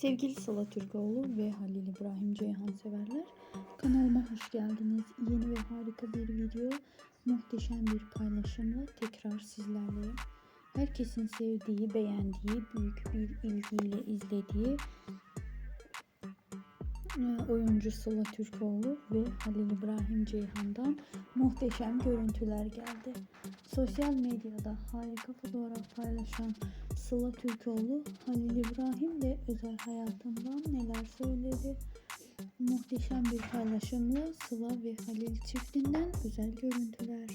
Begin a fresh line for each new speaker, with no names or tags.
Sevgili Sıla Türkoğlu ve Halil İbrahim Ceyhan severler. Kanalıma hoş geldiniz. Yeni ve harika bir video, muhteşem bir paylaşımla tekrar sizlerleyim. Herkesin sevdiği, beğendiği, büyük bir ilgiyle izlediği oyuncu Sıla Türkoğlu ve Halil İbrahim Ceyhan'dan muhteşem görüntüler geldi. Sosyal medyada harika fotoğraf paylaşan Sıla Türkoğlu, Halil İbrahim de özel hayatından neler söyledi? Muhteşem bir paylaşımla Sıla ve Halil çiftinden özel görüntüler.